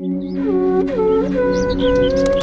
うん。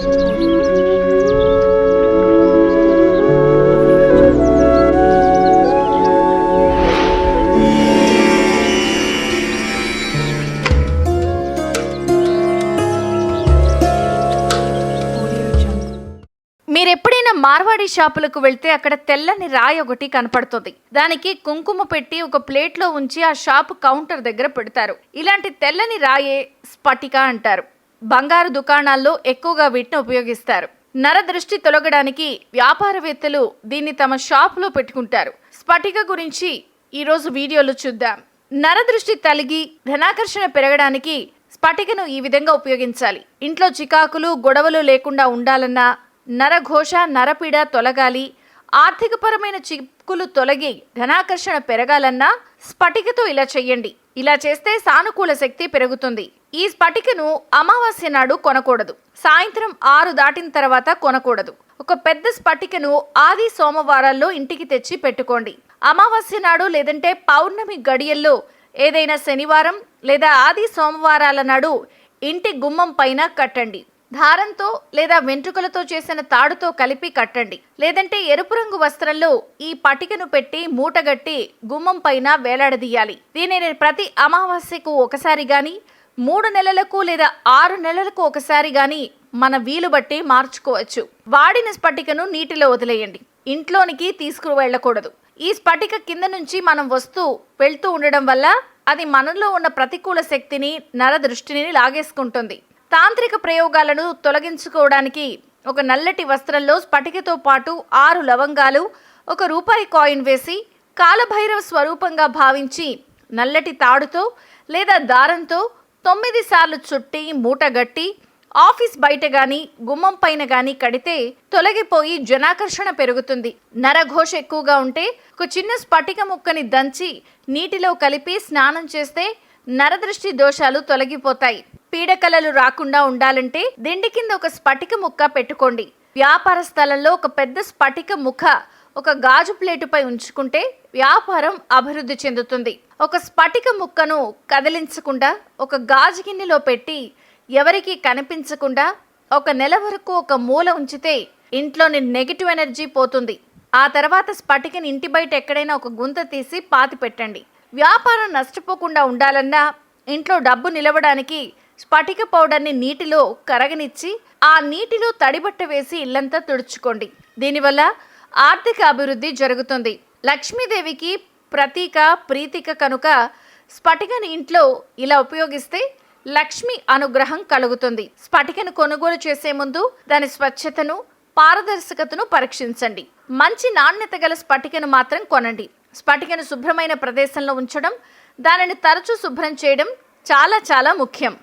మార్వాడి షాపులకు వెళ్తే అక్కడ తెల్లని రాయి ఒకటి కనపడుతుంది. దానికి కుంకుమ పెట్టి ఒక ప్లేట్లో ఉంచి ఆ షాపు కౌంటర్ దగ్గర పెడతారు. ఇలాంటి తెల్లని రాయే స్ఫటిక అంటారు. బంగారు దుకాణాల్లో ఎక్కువగా వీటిని ఉపయోగిస్తారు. నర దృష్టి తొలగడానికి వ్యాపారవేత్తలు దీన్ని తమ షాపులో పెట్టుకుంటారు. స్ఫటిక గురించి ఈరోజు వీడియోలో చూద్దాం. నరదృష్టి తలిగి ధనాకర్షణ పెరగడానికి స్ఫటికను ఈ విధంగా ఉపయోగించాలి. ఇంట్లో చికాకులు గొడవలు లేకుండా ఉండాలన్నా నరఘోష నరపీడ తొలగాలి. ఆర్థికపరమైన చిక్కులు తొలగి ధనాకర్షణ పెరగాలన్నా స్ఫటికతో ఇలా చెయ్యండి. ఇలా చేస్తే సానుకూల శక్తి పెరుగుతుంది. ఈ స్ఫటికను అమావాస్య నాడు కొనకూడదు. సాయంత్రం ఆరు దాటిన తర్వాత కొనకూడదు. ఒక పెద్ద స్ఫటికను ఆది సోమవారాల్లో ఇంటికి తెచ్చి పెట్టుకోండి. అమావాస్య నాడు లేదంటే పౌర్ణమి గడియల్లో ఏదైనా శనివారం లేదా ఆది సోమవారాల నాడు ఇంటి గుమ్మం పైన కట్టండి. దారంతో లేదా వెంట్రుకలతో చేసిన తాడుతో కలిపి కట్టండి. లేదంటే ఎరుపు రంగు వస్త్రంలో ఈ పటికను పెట్టి మూటగట్టి గుమ్మం పైన వేలాడదీయాలి. దీనిని ప్రతి అమావాస్యకు ఒకసారి గాని మూడు నెలలకు లేదా ఆరు నెలలకు ఒకసారి గాని మన వీలు బట్టి మార్చుకోవచ్చు. వాడిన స్ఫటికను నీటిలో వదిలేయండి. ఇంట్లోనికి తీసుకుని వెళ్ళకూడదు ఈ స్ఫటిక కింద నుంచి మనం వస్తూ వెళ్తూ ఉండడం వల్ల అది మనలో ఉన్న ప్రతికూల శక్తిని నర దృష్టిని లాగేసుకుంటుంది. తాంత్రిక ప్రయోగాలను తొలగించుకోవడానికి ఒక నల్లటి వస్త్రంలో స్ఫటికతో పాటు ఆరు లవంగాలు ఒక రూపాయి కాయిన్ వేసి కాలభైరవ స్వరూపంగా భావించి నల్లటి తాడుతో లేదా దారంతో తొమ్మిది సార్లు చుట్టి మూటగట్టి ఆఫీస్ బయట గాని గుమ్మం పైన గాని కడితే తొలగిపోయి జనాకర్షణ పెరుగుతుంది. నరఘోష ఎక్కువగా ఉంటే ఒక చిన్న స్ఫటిక ముక్కని దంచి నీటిలో కలిపి స్నానం చేస్తే నరదృష్టి దోషాలు తొలగిపోతాయి. పీడకలలు రాకుండా ఉండాలంటే దిండి కింద ఒక స్ఫటిక ముక్క పెట్టుకోండి. వ్యాపార స్థలంలో ఒక పెద్ద స్ఫటిక ముఖ ఒక గాజు ప్లేటుపై ఉంచుకుంటే వ్యాపారం అభివృద్ధి చెందుతుంది. ఒక స్ఫటిక ముక్కను కదిలించకుండా ఒక గాజు గిన్నెలో పెట్టి ఎవరికి కనిపించకుండా ఒక నెల వరకు ఒక మూల ఉంచితే ఇంట్లోని నెగిటివ్ ఎనర్జీ పోతుంది. ఆ తర్వాత స్ఫటికని ఇంటి బయట ఎక్కడైనా ఒక గుంత తీసి పాతి పెట్టండి. వ్యాపారం నష్టపోకుండా ఉండాలన్నా ఇంట్లో డబ్బు నిలవడానికి స్ఫటిక పౌడర్ని నీటిలో కరగనిచ్చి ఆ నీటిలో తడిబట్ట వేసి ఇల్లంతా తుడుచుకోండి. దీనివల్ల ఆర్థిక అభివృద్ధి జరుగుతుంది. లక్ష్మీదేవికి ప్రతీక ప్రీతిక కనుక స్ఫటికను ఇంట్లో ఇలా ఉపయోగిస్తే లక్ష్మి అనుగ్రహం కలుగుతుంది. స్ఫటికను కొనుగోలు చేసే ముందు దాని స్వచ్ఛతను పారదర్శకతను పరీక్షించండి. మంచి నాణ్యత గల స్ఫటికను మాత్రం కొనండి. స్ఫటికను శుభ్రమైన ప్రదేశంలో ఉంచడం దానిని తరచూ శుభ్రం చేయడం చాలా చాలా ముఖ్యం.